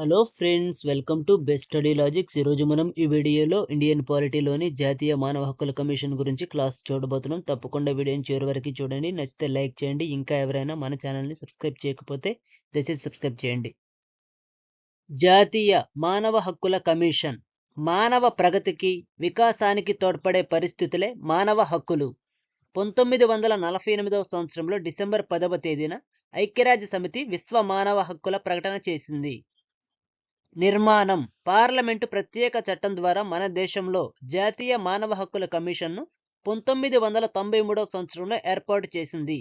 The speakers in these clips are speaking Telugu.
Hello friends welcome to best study logics ఈరోజు మనం ఈ వీడియోలో ఇండియన్ పాలిటీలోని జాతీయ మానవ హక్కుల కమిషన్ గురించి క్లాస్ చూడబోతున్నాం. తప్పకుండా వీడియోని చివరి వరకు చూడండి. నచ్చితే లైక్ చేయండి. ఇంకా ఎవరైనా మన ఛానల్ని సబ్స్క్రైబ్ చేయకపోతే దయచేసి సబ్స్క్రైబ్ చేయండి. జాతీయ మానవ హక్కుల కమిషన్. మానవ ప్రగతికి వికాసానికి తోడ్పడే పరిస్థితులే మానవ హక్కులు. పంతొమ్మిది వందల నలభై ఎనిమిదవ సంవత్సరంలో డిసెంబర్ పదవ తేదీన ఐక్యరాజ్య సమితి విశ్వ మానవ హక్కుల ప్రకటన చేసింది. నిర్మాణం. పార్లమెంటు ప్రత్యేక చట్టం ద్వారా మన దేశంలో జాతీయ మానవ హక్కుల కమిషన్ను పంతొమ్మిది వందల తొంభై మూడవ సంవత్సరంలో ఏర్పాటు చేసింది.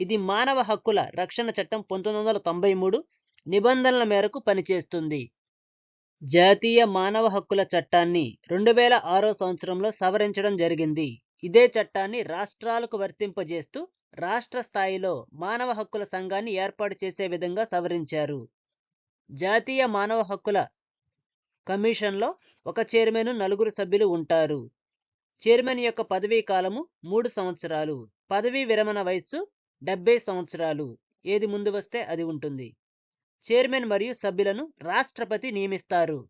ఇది మానవ హక్కుల రక్షణ చట్టం పంతొమ్మిది వందల తొంభై మూడు నిబంధనల మేరకు పనిచేస్తుంది. జాతీయ మానవ హక్కుల చట్టాన్ని రెండు వేల ఆరో సంవత్సరంలో సవరించడం జరిగింది. ఇదే చట్టాన్ని రాష్ట్రాలకు వర్తింపజేస్తూ రాష్ట్ర స్థాయిలో మానవ హక్కుల సంఘాన్ని ఏర్పాటు చేసే విధంగా సవరించారు. జాతీయ మానవ హక్కుల కమిషన్లో ఒక చైర్మన్ నలుగురు సభ్యులు ఉంటారు. చైర్మన్ యొక్క పదవీ కాలము మూడు సంవత్సరాలు. పదవీ విరమణ వయస్సు డెబ్బై సంవత్సరాలు. ఏది ముందు వస్తే అది ఉంటుంది. చైర్మన్ మరియు సభ్యులను రాష్ట్రపతి నియమిస్తారు.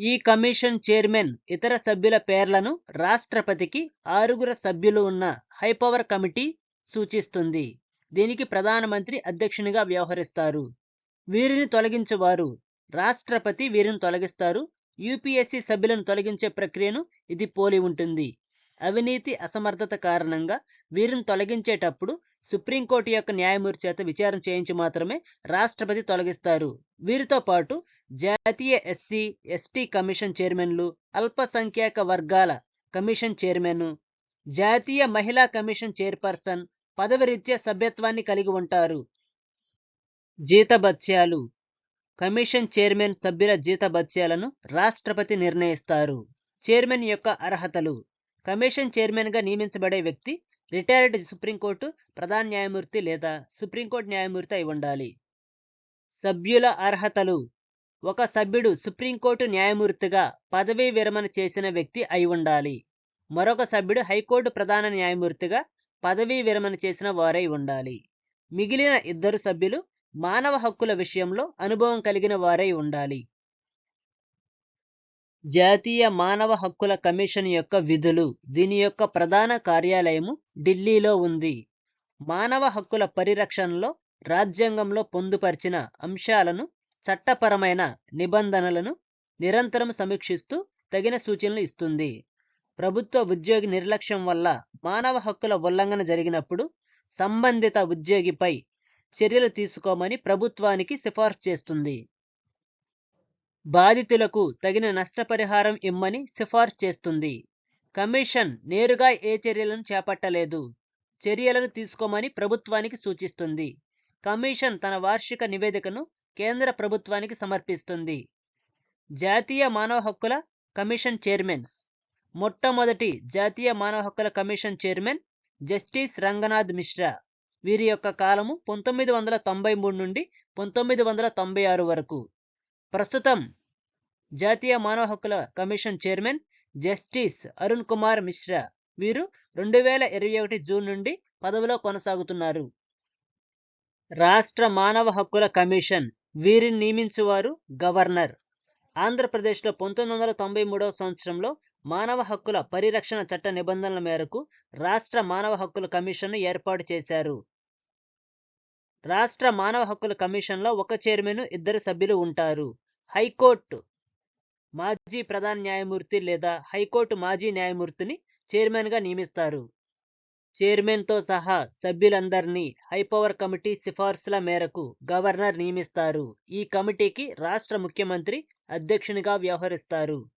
ఈ కమిషన్ చైర్మన్ ఇతర సభ్యుల పేర్లను రాష్ట్రపతికి ఆరుగురు సభ్యులు ఉన్న హైపవర్ కమిటీ సూచిస్తుంది. దీనికి ప్రధానమంత్రి అధ్యక్షునిగా వ్యవహరిస్తారు. వీరిని తొలగించేవారు. రాష్ట్రపతి వీరిని తొలగిస్తారు. యూపీఎస్సీ సభ్యులను తొలగించే ప్రక్రియను ఇది పోలి ఉంటుంది. అవినీతి అసమర్థత కారణంగా వీరిని తొలగించేటప్పుడు సుప్రీంకోర్టు యొక్క న్యాయమూర్తి చేత విచారణ చేయించి మాత్రమే రాష్ట్రపతి తొలగిస్తారు. వీరితో పాటు జాతీయ ఎస్సీ ఎస్టీ కమిషన్ చైర్మన్లు అల్పసంఖ్యాక వర్గాల కమిషన్ చైర్మన్ జాతీయ మహిళా కమిషన్ చైర్పర్సన్ పదవిరీత్యా సభ్యత్వాన్ని కలిగి ఉంటారు. జీతభత్యాలు. కమిషన్ చైర్మన్ సభ్యుల జీతభత్యాలను రాష్ట్రపతి నిర్ణయిస్తారు. చైర్మన్ యొక్క అర్హతలు. కమిషన్ చైర్మన్గా నియమించబడే వ్యక్తి రిటైర్డ్ సుప్రీంకోర్టు ప్రధాన న్యాయమూర్తి లేదా సుప్రీంకోర్టు న్యాయమూర్తి అయి ఉండాలి. సభ్యుల అర్హతలు. ఒక సభ్యుడు సుప్రీంకోర్టు న్యాయమూర్తిగా పదవీ విరమణ చేసిన వ్యక్తి అయి ఉండాలి. మరొక సభ్యుడు హైకోర్టు ప్రధాన న్యాయమూర్తిగా పదవీ విరమణ చేసిన వారై ఉండాలి. మిగిలిన ఇద్దరు సభ్యులు మానవ హక్కుల విషయంలో అనుభవం కలిగిన వారై ఉండాలి. జాతీయ మానవ హక్కుల కమిషన్ యొక్క విధులు దీని యొక్క ప్రధాన కార్యాలయము ఢిల్లీలో ఉంది. మానవ హక్కుల పరిరక్షణలో రాజ్యాంగంలో పొందుపరిచిన అంశాలను చట్టపరమైన నిబంధనలను నిరంతరం సమీక్షిస్తూ తగిన సూచనలు ఇస్తుంది. ప్రభుత్వ ఉద్యోగి నిర్లక్ష్యం వల్ల మానవ హక్కుల ఉల్లంఘన జరిగినప్పుడు సంబంధిత ఉద్యోగిపై చర్యలు తీసుకోమని ప్రభుత్వానికి సిఫార్సు చేస్తుంది. బాధితులకు తగిన నష్టపరిహారం ఇమ్మని సిఫార్సు చేస్తుంది. కమిషన్ నేరుగా ఏ చర్యలను చేపట్టలేదు. చర్యలను తీసుకోమని ప్రభుత్వానికి సూచిస్తుంది. కమిషన్ తన వార్షిక నివేదికను కేంద్ర ప్రభుత్వానికి సమర్పిస్తుంది. జాతీయ మానవ హక్కుల కమిషన్ చైర్మన్స్ మొట్టమొదటి జాతీయ మానవ హక్కుల commission chairman justice Ranganath Mishra. వీరి యొక్క కాలము పంతొమ్మిది వందల తొంభై మూడు నుండి పంతొమ్మిది వందల తొంభై ఆరు వరకు. ప్రస్తుతం జాతీయ మానవ హక్కుల commission chairman justice Arun Kumar Mishra వీరు రెండు వేల ఇరవై ఒకటి జూన్ నుండి పదవిలో కొనసాగుతున్నారు. రాష్ట్ర మానవ హక్కుల కమిషన్ వీరిని నియమించువారు గవర్నర్. ఆంధ్రప్రదేశ్లో పంతొమ్మిది వందల తొంభై మూడవ సంవత్సరంలో మానవ హక్కుల పరిరక్షణ చట్ట నిబంధనల మేరకు రాష్ట్ర మానవ హక్కుల కమిషన్ను ఏర్పాటు చేశారు. రాష్ట్ర మానవ హక్కుల కమిషన్లో ఒక చైర్మన్ ఇద్దరు సభ్యులు ఉంటారు. హైకోర్టు మాజీ ప్రధాన న్యాయమూర్తి లేదా హైకోర్టు మాజీ న్యాయమూర్తిని చైర్మన్గా నియమిస్తారు. చైర్మన్తో సహా సభ్యులందరినీ హైపవర్ కమిటీ సిఫార్సుల మేరకు గవర్నర్ నియమిస్తారు. ఈ కమిటీకి రాష్ట్ర ముఖ్యమంత్రి అధ్యక్షునిగా వ్యవహరిస్తారు.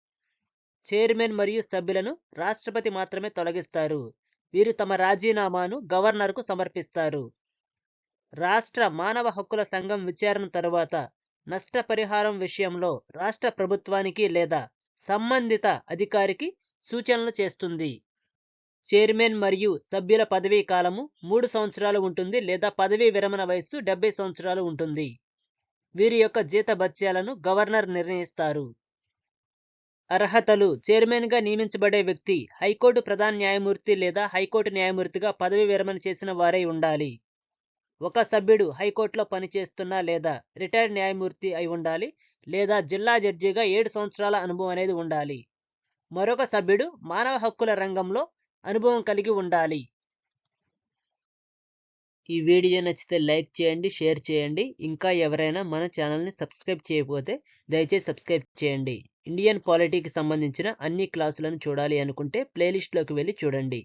చైర్మన్ మరియు సభ్యులను రాష్ట్రపతి మాత్రమే తొలగిస్తారు. వీరు తమ రాజీనామాను గవర్నర్కు సమర్పిస్తారు. రాష్ట్ర మానవ హక్కుల సంఘం విచారణ తరువాత నష్టపరిహారం విషయంలో రాష్ట్ర ప్రభుత్వానికి లేదా సంబంధిత అధికారికి సూచనలు చేస్తుంది. చైర్మన్ మరియు సభ్యుల పదవీ కాలము మూడు సంవత్సరాలు ఉంటుంది లేదా పదవీ విరమణ వయస్సు డెబ్బై సంవత్సరాలు ఉంటుంది. వీరి యొక్క జీతభత్యాలను గవర్నర్ నిర్ణయిస్తారు. అర్హతలు చైర్మన్గా నియమించబడే వ్యక్తి హైకోర్టు ప్రధాన న్యాయమూర్తి లేదా హైకోర్టు న్యాయమూర్తిగా పదవి విరమణ చేసిన వారై ఉండాలి. ఒక సభ్యుడు హైకోర్టులో పనిచేస్తున్న లేదా రిటైర్డ్ న్యాయమూర్తి అయి ఉండాలి లేదా జిల్లా జడ్జిగా ఏడు సంవత్సరాల అనుభవం అనేది ఉండాలి. మరొక సభ్యుడు మానవ హక్కుల రంగంలో అనుభవం కలిగి ఉండాలి. ఈ వీడియో నచ్చితే లైక్ చేయండి షేర్ చేయండి. ఇంకా ఎవరైనా మన ఛానల్ని సబ్స్క్రైబ్ చేయకపోతే దయచేసి సబ్స్క్రైబ్ చేయండి. ఇండియన్ పాలిటీకి సంబంధించిన అన్ని క్లాసులను చూడాలి అనుకుంటే ప్లేలిస్ట్లోకి వెళ్ళి చూడండి.